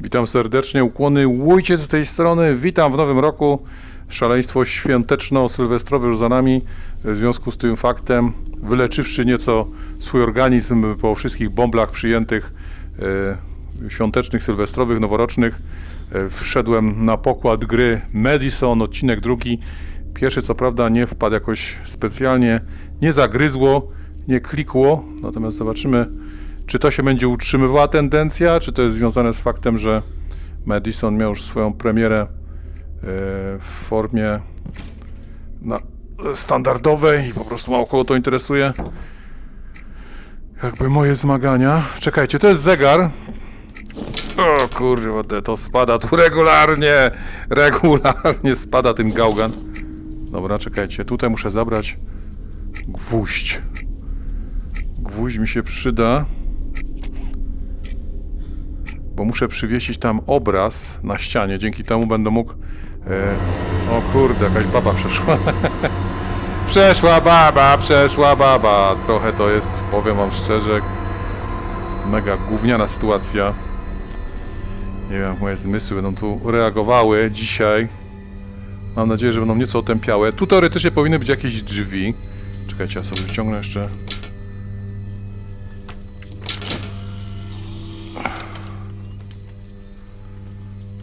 Witam serdecznie, ukłony Łójcie z tej strony. Witam w nowym roku. Szaleństwo świąteczno-sylwestrowe już za nami. W związku z tym faktem, wyleczywszy nieco swój organizm po wszystkich bąblach przyjętych e, świątecznych, sylwestrowych, noworocznych, e, wszedłem na pokład gry Madison, odcinek drugi. Pierwszy co prawda nie wpadł jakoś specjalnie, nie zagryzło, nie klikło, natomiast zobaczymy, czy to się będzie utrzymywała tendencja, czy to jest związane z faktem, że Madison miał już swoją premierę e, w formie na, standardowej i po prostu mało kogo to interesuje. Jakby moje zmagania. Czekajcie, to jest zegar. O kurde, to spada tu regularnie. Regularnie spada ten gałgan. Dobra, czekajcie, tutaj muszę zabrać gwóźdź. Gwóźdź mi się przyda bo muszę przywiesić tam obraz na ścianie. Dzięki temu będę mógł. E, o kurde, jakaś baba przeszła. przeszła baba, przeszła baba. Trochę to jest, powiem wam szczerze, mega gówniana sytuacja. Nie wiem, jak moje zmysły będą tu reagowały dzisiaj. Mam nadzieję, że będą nieco otępiałe. Tu teoretycznie powinny być jakieś drzwi. Czekajcie, ja sobie wyciągnę jeszcze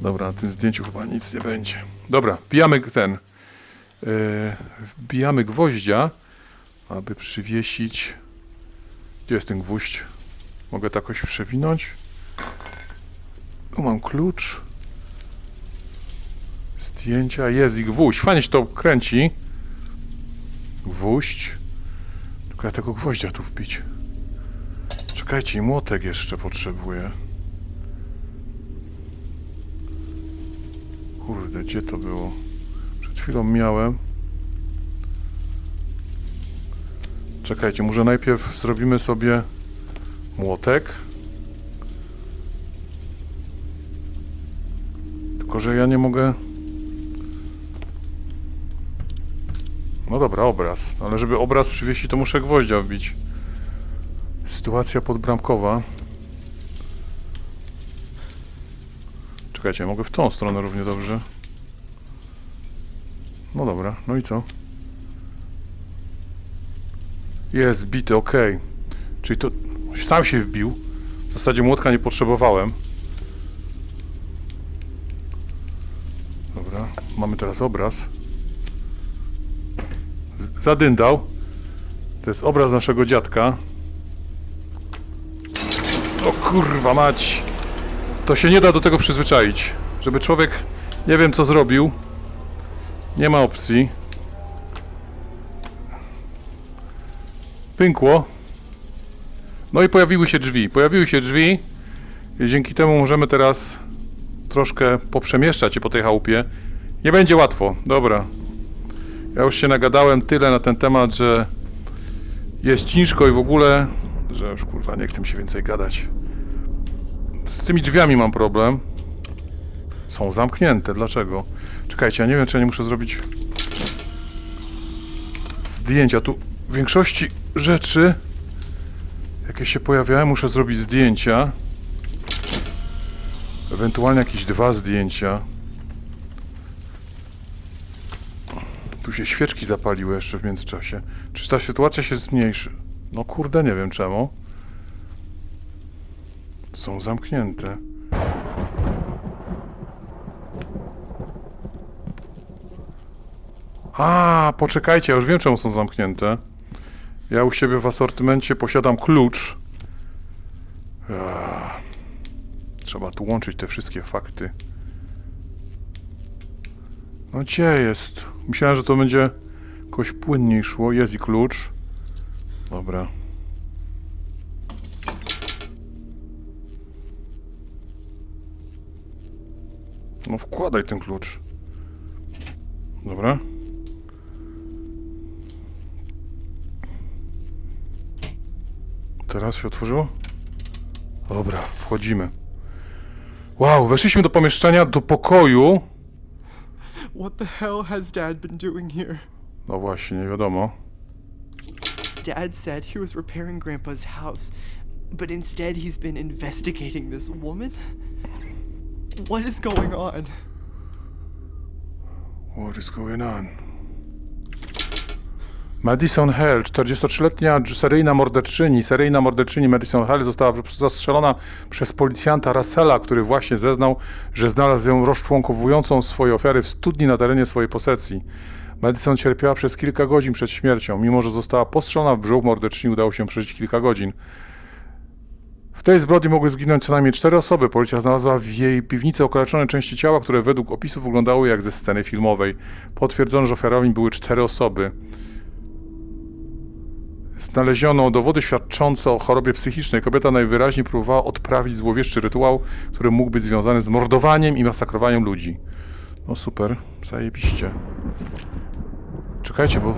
Dobra, na tym zdjęciu chyba nic nie będzie. Dobra, wbijamy ten. Yy, wbijamy gwoździa, aby przywiesić. Gdzie jest ten gwóźdź? Mogę to jakoś przewinąć? Tu mam klucz. Zdjęcia, jest i gwóźdź. Fajnie się to kręci. Gwóźdź. Tylko ja tego gwoździa tu wbić. Czekajcie, młotek jeszcze potrzebuję. Kurde, gdzie to było? Przed chwilą miałem. Czekajcie, może najpierw zrobimy sobie młotek. Tylko, że ja nie mogę... No dobra, obraz. Ale żeby obraz przywiesić, to muszę gwoździa wbić. Sytuacja podbramkowa. Czekajcie, mogę w tą stronę równie dobrze. No dobra, no i co? Jest bity, ok. Czyli to sam się wbił. W zasadzie młotka nie potrzebowałem. Dobra, mamy teraz obraz. Z- Zadyndał. To jest obraz naszego dziadka. O kurwa mać! To się nie da do tego przyzwyczaić. Żeby człowiek nie wiem co zrobił. Nie ma opcji. Pękło. No i pojawiły się drzwi. Pojawiły się drzwi i dzięki temu możemy teraz troszkę poprzemieszczać się po tej chałupie. Nie będzie łatwo. Dobra. Ja już się nagadałem tyle na ten temat, że jest ciężko i w ogóle, że już kurwa nie chcę się więcej gadać. Z tymi drzwiami mam problem. Są zamknięte. Dlaczego? Czekajcie, ja nie wiem, czy ja nie muszę zrobić zdjęcia. Tu w większości rzeczy, jakie się pojawiają, muszę zrobić zdjęcia. Ewentualnie jakieś dwa zdjęcia. Tu się świeczki zapaliły jeszcze w międzyczasie. Czy ta sytuacja się zmniejszy? No kurde, nie wiem czemu. Są zamknięte. A, poczekajcie, ja już wiem czemu są zamknięte. Ja u siebie w asortymencie posiadam klucz. Trzeba tu łączyć te wszystkie fakty. No gdzie jest? Myślałem, że to będzie jakoś płynniej szło. Jest i klucz. Dobra. No wkładaj ten klucz. Dobra. Teraz się otworzyło? Dobra, wchodzimy. Wow, weszliśmy do pomieszczenia, do pokoju. What the hell has Dad been doing here? No właśnie, nie wiadomo. Dad said he was repairing Grandpa's house, but instead he's been investigating this woman? What is going on? What is going on? Madison Hell, 43-letnia dż- seryjna morderczyni. Seryjna morderczyni Madison Hell została zastrzelona przez policjanta Russella, który właśnie zeznał, że znalazł ją rozczłonkowującą swoje ofiary w studni na terenie swojej posesji. Madison cierpiała przez kilka godzin przed śmiercią. Mimo, że została postrzelona w brzuch, morderczyni udało się przeżyć kilka godzin. W tej zbrodni mogły zginąć co najmniej cztery osoby. Policja znalazła w jej piwnicy okaleczone części ciała, które według opisów wyglądały jak ze sceny filmowej. Potwierdzono, że ofiarami były cztery osoby. Znaleziono dowody świadczące o chorobie psychicznej. Kobieta najwyraźniej próbowała odprawić złowieszczy rytuał, który mógł być związany z mordowaniem i masakrowaniem ludzi. No super, zajebiście. Czekajcie, bo...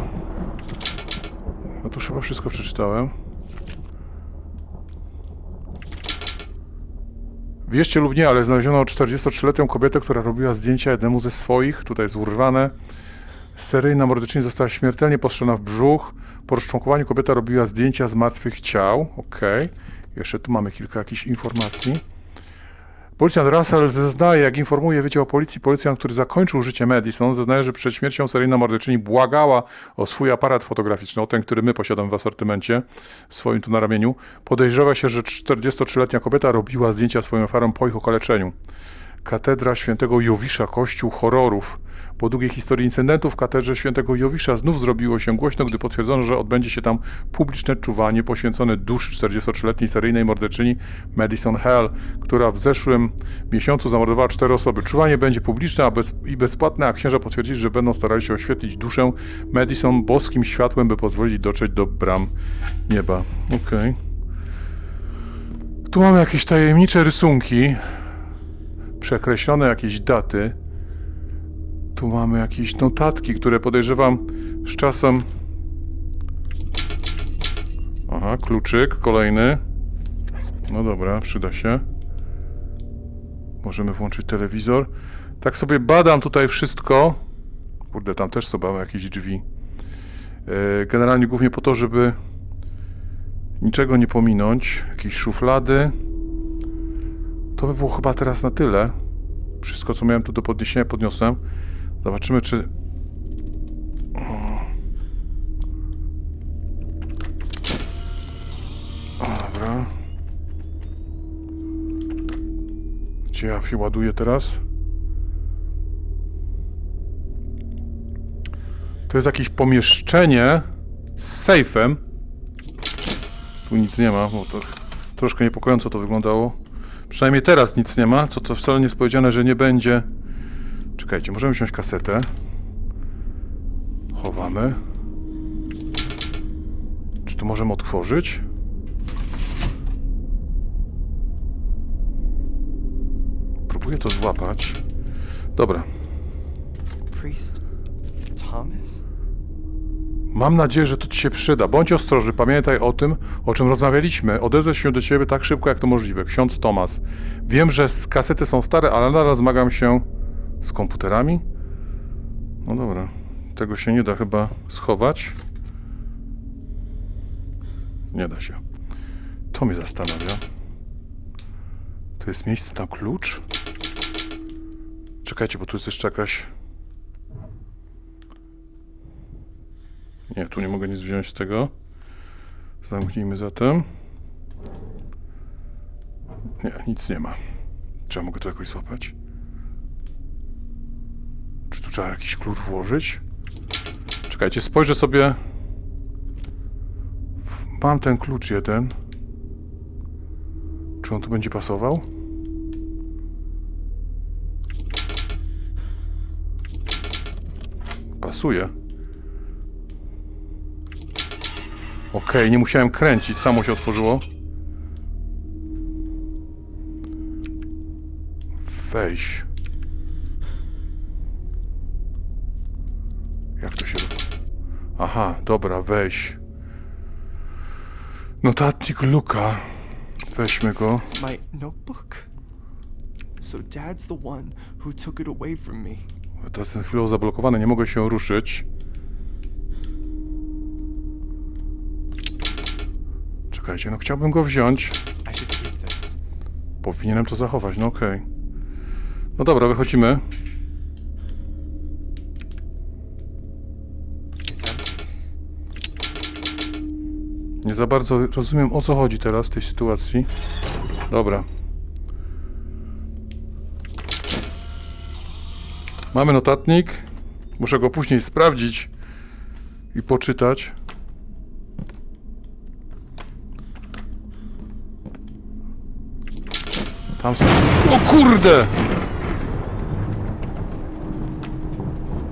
No już chyba wszystko przeczytałem. Wierzcie lub nie, ale znaleziono 43-letnią kobietę, która robiła zdjęcia jednemu ze swoich, tutaj jest urwane. Seryjna morderczyni została śmiertelnie postrzelona w brzuch. Po rozczłonkowaniu kobieta robiła zdjęcia z martwych ciał. Okej. Jeszcze tu mamy kilka jakichś informacji. Policjant Russell zeznaje, jak informuje Wydział Policji, policjant, który zakończył życie Madison, zeznaje, że przed śmiercią seryjna morderczyni błagała o swój aparat fotograficzny, o ten, który my posiadamy w asortymencie, swoim tu na ramieniu. Podejrzewa się, że 43-letnia kobieta robiła zdjęcia swoim ofiarom po ich okaleczeniu. Katedra świętego Jowisza, kościół horrorów. Po długiej historii incydentów w katedrze świętego Jowisza znów zrobiło się głośno, gdy potwierdzono, że odbędzie się tam publiczne czuwanie poświęcone duszy 43-letniej seryjnej morderczyni Madison Hell, która w zeszłym miesiącu zamordowała cztery osoby. Czuwanie będzie publiczne bez, i bezpłatne, a księża potwierdzili, że będą starali się oświetlić duszę Madison boskim światłem, by pozwolić dotrzeć do bram nieba. Okej. Tu mamy jakieś tajemnicze rysunki przekreślone jakieś daty. Tu mamy jakieś notatki, które podejrzewam z czasem. Aha, kluczyk kolejny. No dobra, przyda się. Możemy włączyć telewizor. Tak sobie badam tutaj wszystko. Kurde, tam też sobie mamy jakieś drzwi. E, Generalnie głównie po to, żeby niczego nie pominąć. Jakieś szuflady. To by było chyba teraz na tyle. Wszystko, co miałem tu do podniesienia, podniosłem. Zobaczymy, czy. Dobra. Gdzie ja się ładuję teraz? To jest jakieś pomieszczenie z sejfem. Tu nic nie ma, bo to troszkę niepokojąco to wyglądało. Przynajmniej teraz nic nie ma, co to wcale nie jest powiedziane, że nie będzie. Czekajcie, możemy wziąć kasetę. Chowamy. Czy tu możemy otworzyć? Próbuję to złapać. Dobra. Priest Thomas? Mam nadzieję, że to ci się przyda. Bądź ostrożny, pamiętaj o tym, o czym rozmawialiśmy. Odezwę się do ciebie tak szybko, jak to możliwe. Ksiądz Tomas. Wiem, że kasety są stare, ale nadal zmagam się z komputerami. No dobra. Tego się nie da chyba schować. Nie da się. To mnie zastanawia. To jest miejsce na klucz? Czekajcie, bo tu jest jeszcze jakaś... Nie, tu nie mogę nic wziąć z tego. Zamknijmy zatem. Nie, nic nie ma. Czy ja mogę to jakoś złapać? Trzeba jakiś klucz włożyć? Czekajcie, spojrzę sobie. Mam ten klucz jeden. Czy on tu będzie pasował? Pasuje. Okej, nie musiałem kręcić, samo się otworzyło. Weź. Jak to się robi? Aha, dobra, weź. Notatnik Luka. Weźmy go. My notebook? So Dad's the one who took it away from me. To jest chwilą zablokowane, nie mogę się ruszyć. Czekajcie, no chciałbym go wziąć. Powinienem to zachować, no okej. No dobra, wychodzimy. Za bardzo rozumiem o co chodzi teraz w tej sytuacji. Dobra. Mamy notatnik. Muszę go później sprawdzić i poczytać. Tam są. O kurde!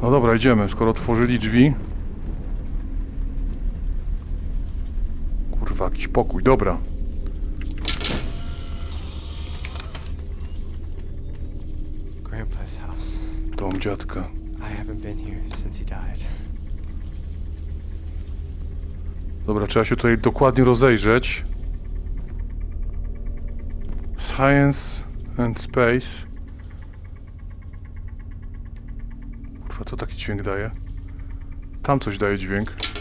No dobra, idziemy. Skoro otworzyli drzwi. Kurwa, jakiś pokój, dobra. Grandpa's house. Dom dziadka. I haven't been here since he died. Dobra, trzeba się tutaj dokładnie rozejrzeć. Science and Space. Kurwa, co taki dźwięk daje? Tam coś daje dźwięk.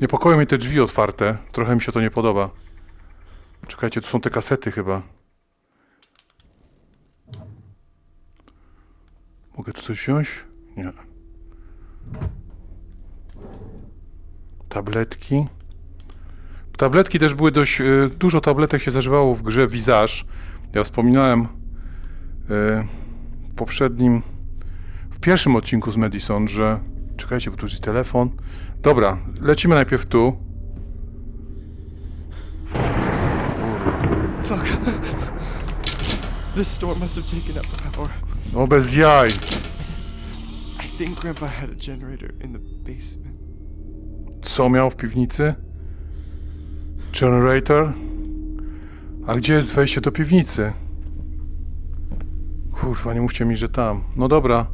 Niepokoją mnie te drzwi otwarte. Trochę mi się to nie podoba. Czekajcie, tu są te kasety chyba. Mogę tu coś wziąć? Nie. Tabletki. Tabletki też były dość. y, Dużo tabletek się zażywało w grze Visage. Ja wspominałem y, w poprzednim. W pierwszym odcinku z Madison, że. Czekajcie, bo tu jest telefon. Dobra, lecimy najpierw tu. Fuck. This storm must have taken up power. No bez jaj. I think Grandpa had a generator in the basement. Co miał w piwnicy? Generator? A gdzie jest wejście do piwnicy? Kurwa, nie mówcie mi, że tam. No dobra.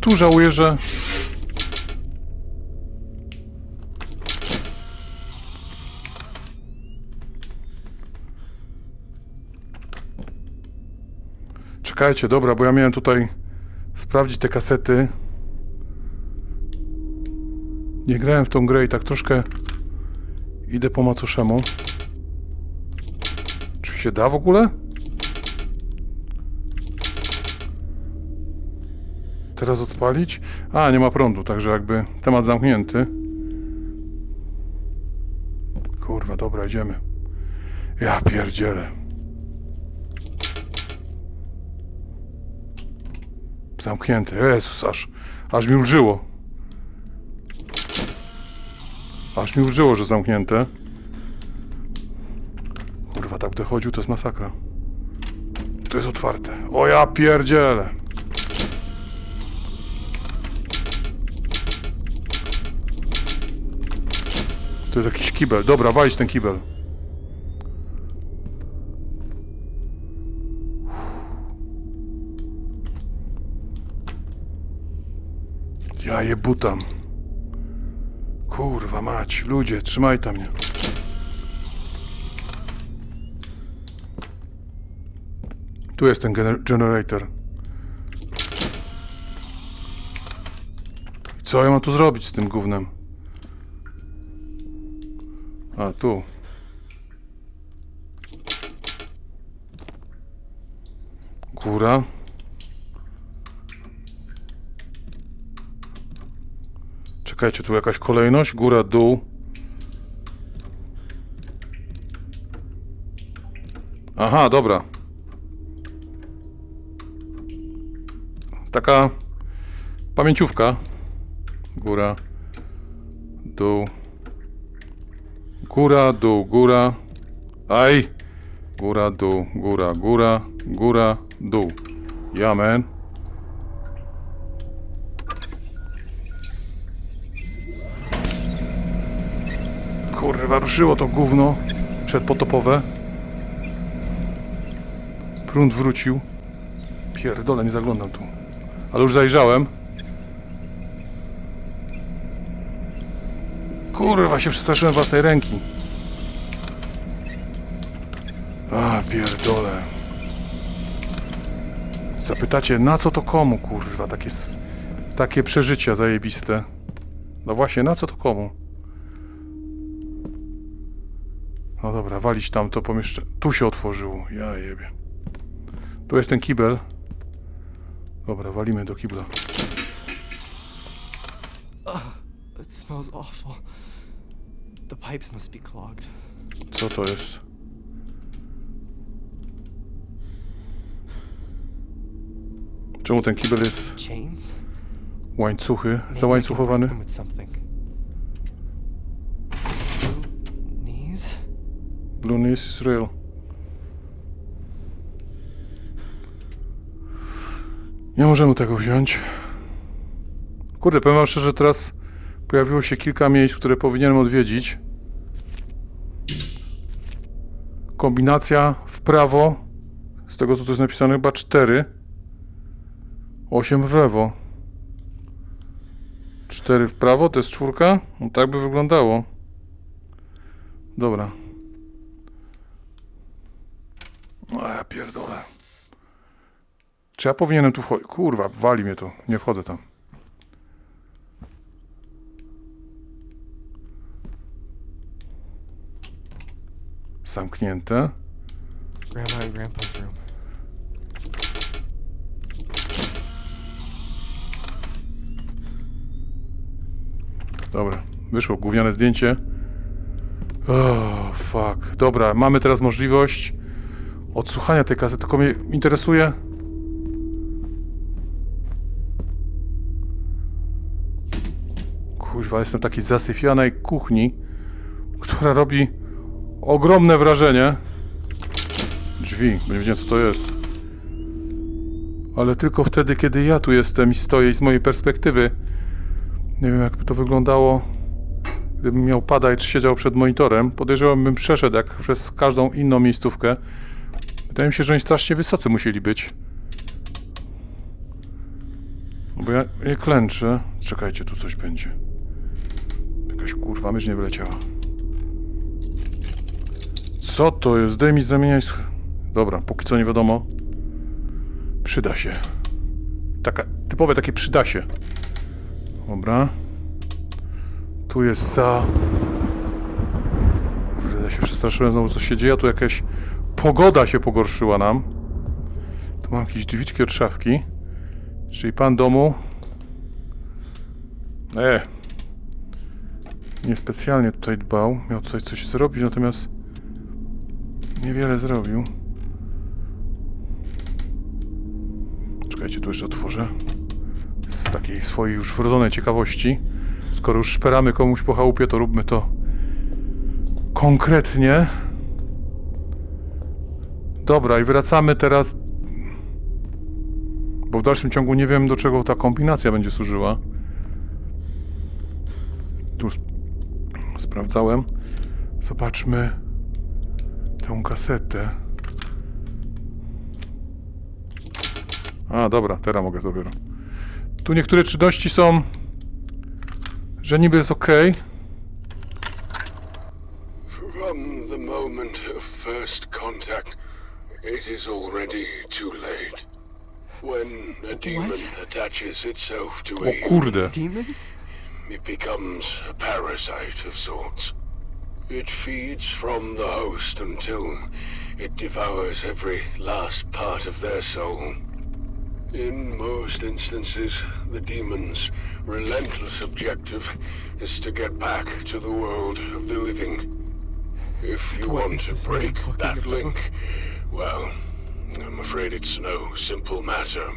Tu żałuję, że... Czekajcie, dobra, bo ja miałem tutaj sprawdzić te kasety. Nie grałem w tą grę i tak troszkę idę po macoszemu. Czy się da w ogóle? Teraz odpalić? A, nie ma prądu, także jakby temat zamknięty. Kurwa, dobra, idziemy. Ja pierdzielę. Zamknięty. Jezus, aż, aż mi ulżyło. Aż mi użyło, że zamknięte. Kurwa, tak dochodził, to jest masakra. To jest otwarte. O ja pierdzielę. To jest jakiś kibel. Dobra, walić ten kibel. Ja je butam. Kurwa mać, ludzie, trzymaj tam mnie. Tu jest ten gener- generator. Co ja mam tu zrobić z tym gównem? A, tu. Góra. Czekajcie, tu jakaś kolejność. Góra, dół. Aha, dobra. Taka pamięciówka. Góra, dół. Góra, dół, góra. Aj! Góra, dół, góra, góra, góra, dół. Ja, man. Kurwa, ruszyło to gówno przedpotopowe. Prąd wrócił. Pierdolę, nie zaglądam tu. Ale już zajrzałem. Kurwa, się przestraszyłem własnej ręki. A, pierdolę. Zapytacie, na co to komu, kurwa, takie, takie przeżycia zajebiste. No właśnie, na co to komu? No dobra, walić tam to pomieszczenie. Tu się otworzyło. Ja jebie. Tu jest ten kibel. Dobra, walimy do kibla. It smells awful. The pipes must be clogged. Co to jest? Czemu ten kibel jest Chains? łańcuchy, załańcuchowany? break them with something. Knees? Blue Nis is real. Nie możemy tego wziąć. Kurde, powiem wam szczerze, teraz pojawiło się kilka miejsc, które powinienem odwiedzić. Kombinacja w prawo, z tego co tu jest napisane, chyba 4. 8 w lewo. 4 w prawo, to jest czwórka? No tak by wyglądało. Dobra. O, ja pierdolę. Czy ja powinienem tu wchodzić? Kurwa, wali mnie to. Nie wchodzę tam. Zamknięte. Grandma and Grandpa's room. Dobra, wyszło gówniane zdjęcie. O, fuck. Dobra, mamy teraz możliwość odsłuchania tej kasety, tylko mnie interesuje... Kuźwa, jestem w takiej zasyfianej kuchni, która robi ogromne wrażenie. Drzwi, nie wiedziałem co to jest. Ale tylko wtedy, kiedy ja tu jestem i stoję i z mojej perspektywy nie wiem, jakby to wyglądało, gdybym miał padać czy siedział przed monitorem. Podejrzewam, bym przeszedł jak przez każdą inną miejscówkę. Wydaje mi się, że oni strasznie wysocy musieli być. Bo ja nie klęczę. Czekajcie, tu coś będzie. Jakaś kurwa mysz nie wyleciała. Co to jest? Daj mi z ramienia i sch- Dobra, póki co nie wiadomo. Przyda się. Taka, typowe takie przyda się. Dobra. Tu jest za... Kurde, ja się przestraszyłem znowu co się dzieje, a tu jakaś pogoda się pogorszyła nam. Tu mam jakieś drzwiczki od szafki. Czyli pan domu... E. Niespecjalnie tutaj dbał. Miał tutaj coś zrobić, natomiast... Niewiele zrobił. Czekajcie, tu jeszcze otworzę z takiej swojej już wrodzonej ciekawości. Skoro już szperamy komuś po chałupie, to róbmy to konkretnie. Dobra, i wracamy teraz. Bo w dalszym ciągu nie wiem, do czego ta kombinacja będzie służyła. Tu sp- sprawdzałem. Zobaczmy tę kasetę. A, dobra, teraz mogę dopiero. Tu niektóre czynności są, że niby jest ok. From the moment of first contact, it is already too late. When a demon attaches itself to O a kurde. Demons? it becomes a parasite of sorts. It feeds from the host until it devours every last part of their soul. In most instances, the demon's relentless objective is to get back to the world of the living. If you What want to break talking that about? link, well, I'm afraid it's no simple matter.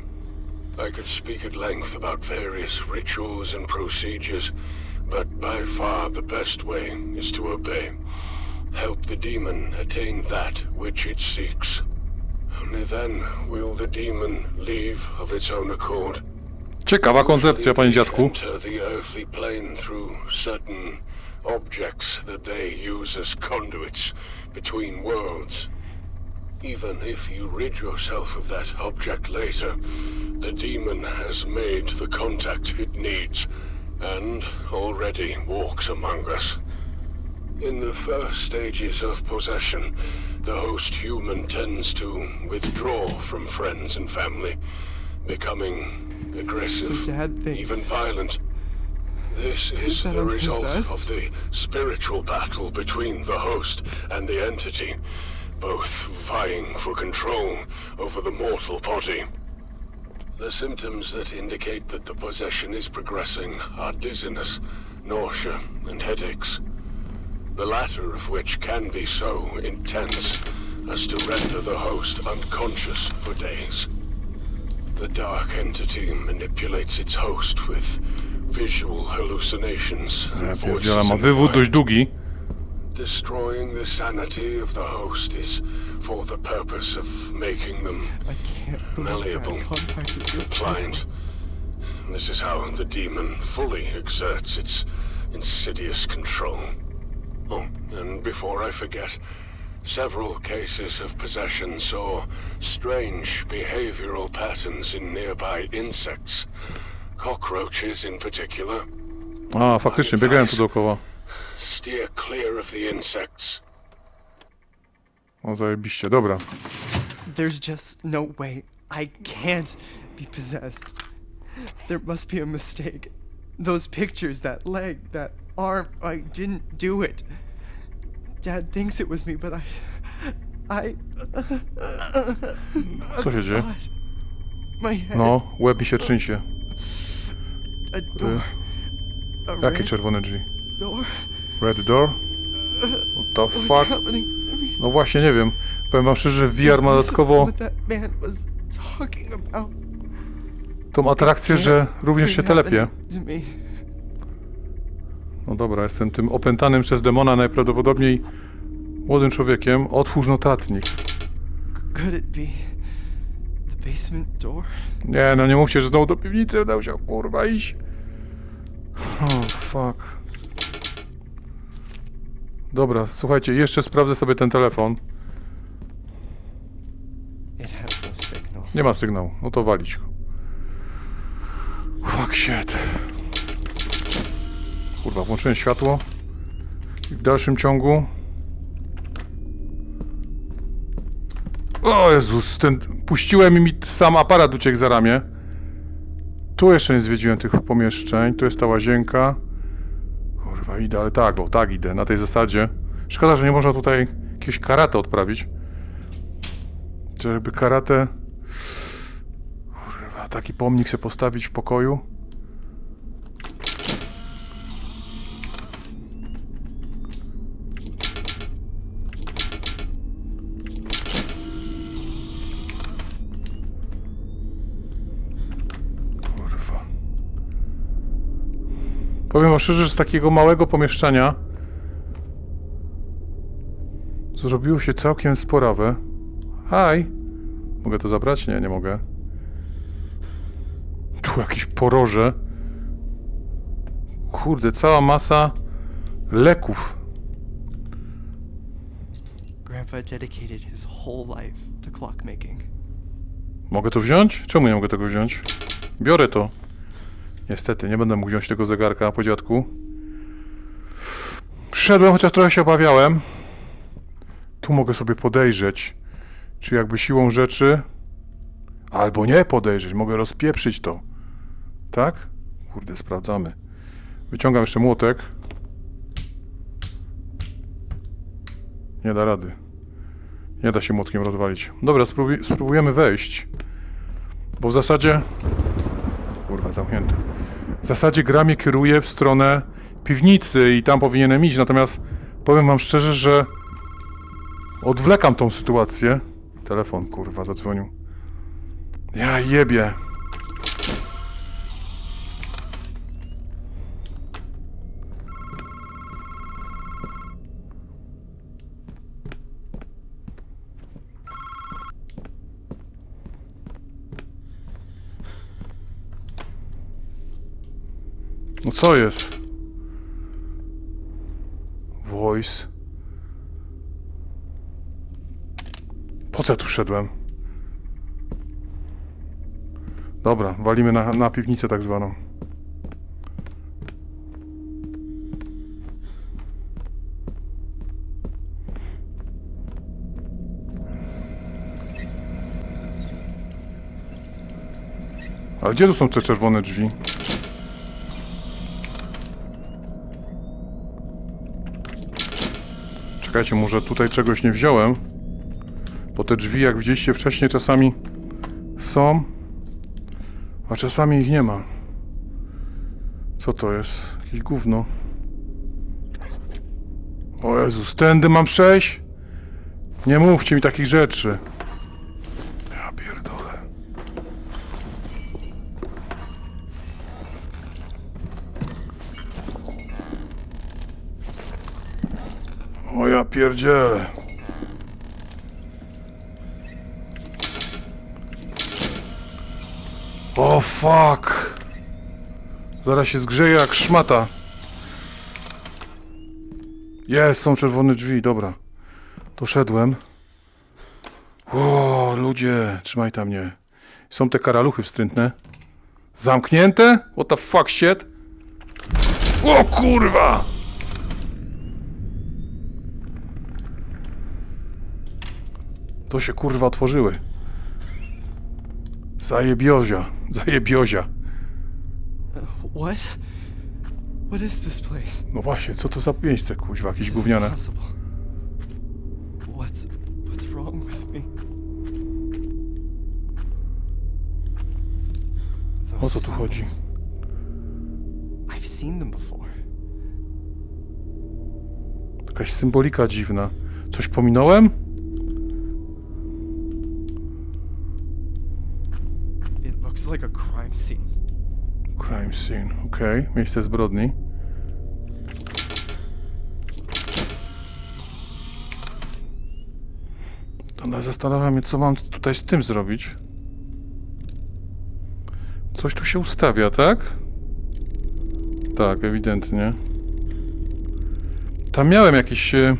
I could speak at length about various rituals and procedures, but by far the best way is to obey. Help the demon attain that which it seeks. Only then will the demon leave of its own accord. Ciekawa koncepcja, panie dziadku. Enter the earthly plane through certain objects that they use as conduits between worlds. Even if you rid yourself of that object later, the demon has made the contact it needs, and already walks among us. In the first stages of possession, the host human tends to withdraw from friends and family, becoming aggressive, even violent. This is the result possessed? of the spiritual battle between the host and the entity, both vying for control over the mortal body. The symptoms that indicate that the possession is progressing are dizziness, nausea, and headaches. The latter of which can be so intense as to render the host unconscious for days. The dark entity manipulates its host with visual hallucinations Ja and voices ma in wywód dość długi. Destroying the sanity of the host is for the purpose of making them I can't malleable, contacted this This is how the demon fully exerts its insidious control. Oh, and before I forget, several cases of possession saw strange behavioral patterns in nearby insects. Cockroaches in particular. A, faktycznie, biegałem tu dookoła. Steer clear of the insects. O, zajebiście, dobra. There's just no way. I can't be possessed. There must be a mistake. Those pictures, that leg, that arm, I didn't do it. Dad thinks it was me, but I. I. Co się dzieje? God. My head. No, łeb mi się trzęsie. A door. A Jakie red czerwone drzwi? door. Red door? What the fuck? No właśnie, nie wiem. Powiem wam szczerze, że VR ma dodatkowo tą atrakcję, że również się telepie. No dobra, jestem tym opętanym przez demona najprawdopodobniej młodym człowiekiem. Otwórz notatnik. Nie, no nie mówcie, że znowu do piwnicy będę musiał kurwa iść. Oh, fuck. Dobra, słuchajcie, jeszcze sprawdzę sobie ten telefon. It has no signal. Nie ma sygnału, no to walić go. Fuck shit. Kurwa, włączyłem światło. I w dalszym ciągu... O Jezus, ten... Puściłem mi sam aparat uciekł za ramię. Tu jeszcze nie zwiedziłem tych pomieszczeń. Tu jest ta łazienka. Kurwa, idę, ale tak, o, tak idę, na tej zasadzie. Szkoda, że nie można tutaj jakiegoś karate odprawić. Żeby karate... Kurwa, taki pomnik sobie postawić w pokoju. Kurwa. Powiem szczerze, z takiego małego pomieszczenia zrobiło się całkiem sporawe. Haj! Mogę to zabrać? Nie, nie mogę. Tu jakieś poroże. Kurde, cała masa leków. Grandpa dedicated his whole life to clockmaking. Mogę to wziąć? Czemu nie mogę tego wziąć? Biorę to. Niestety, nie będę mógł wziąć tego zegarka po dziadku. Przyszedłem, chociaż trochę się obawiałem. Tu mogę sobie podejrzeć, czy jakby siłą rzeczy... Albo nie podejrzeć, mogę rozpieprzyć to. Tak? Kurde, sprawdzamy. Wyciągam jeszcze młotek. Nie da rady. Nie da się młotkiem rozwalić. Dobra, spróbuj, spróbujemy wejść. Bo w zasadzie... Kurwa, zamknięte. W zasadzie gra mnie kieruje w stronę piwnicy i tam powinienem iść, natomiast powiem wam szczerze, że odwlekam tą sytuację. Telefon, kurwa, zadzwonił. Ja jebie. Co jest? Voice. Po co tu szedłem? Dobra, walimy na, na piwnicę tak zwaną. Ale gdzie tu są te czerwone drzwi? Czekajcie, może tutaj czegoś nie wziąłem. Bo te drzwi, jak widzieliście wcześniej, czasami są, a czasami ich nie ma. Co to jest? Jakieś gówno. O Jezus, tędy mam przejść? Nie mówcie mi takich rzeczy. Pierdzielę. O fuck. Zaraz się zgrzeje jak szmata. Jest, są czerwone drzwi, dobra. Doszedłem. O, ludzie, trzymaj tam mnie. Są te karaluchy wstrętne. Zamknięte? What the fuck shit? O kurwa! To się kurwa otworzyły. Zajebiozia, zajebiozia. What? What is this place? No właśnie, co to za miejsce, kuźwa, jakieś gówniane. What's what's wrong with me? O co tu chodzi? I've seen them before. Jakaś symbolika dziwna. Coś pominąłem? It looks like a crime scene. Crime scene, okej. Miejsce zbrodni. To nas zastanawia mnie, co mam tutaj z tym zrobić. Coś tu się ustawia, tak? Tak, ewidentnie. Tam miałem jakieś... e,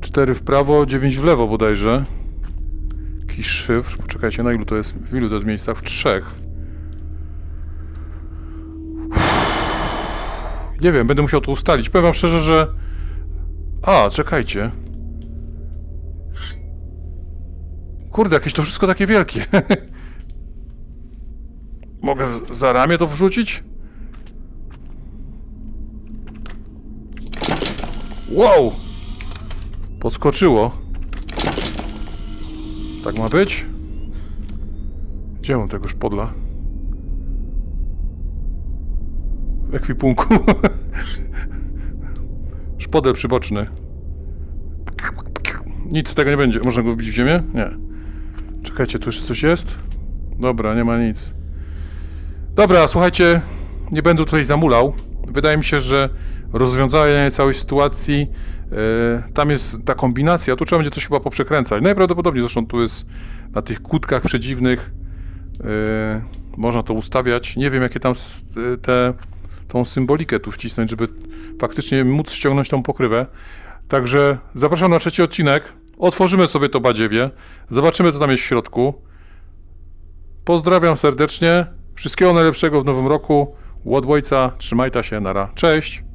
Cztery w prawo, dziewięć w lewo bodajże. Jakiś szyfr. Poczekajcie, na ilu to jest? W ilu to jest miejscach? W trzech. Nie wiem, będę musiał to ustalić. Powiem wam szczerze, że... A, czekajcie. Kurde, jakieś to wszystko takie wielkie. Mogę za ramię to wrzucić? Wow! Podskoczyło. Tak ma być? Gdzie mam tego szpodla? W ekwipunku. Szpodel przyboczny. Nic z tego nie będzie. Można go wbić w ziemię? Nie. Czekajcie, tu jeszcze coś jest? Dobra, nie ma nic. Dobra, słuchajcie, nie będę tutaj zamulał. Wydaje mi się, że rozwiązanie całej sytuacji, tam jest ta kombinacja, tu trzeba będzie coś chyba poprzekręcać. Najprawdopodobniej zresztą tu jest na tych kłódkach przedziwnych, e, można to ustawiać. Nie wiem, jakie tam e, te, tą symbolikę tu wcisnąć, żeby faktycznie móc ściągnąć tą pokrywę. Także zapraszam na trzeci odcinek. Otworzymy sobie to badziewie, zobaczymy, co tam jest w środku. Pozdrawiam serdecznie. Wszystkiego najlepszego w nowym roku. Łodwojca, trzymajta się, nara. Cześć!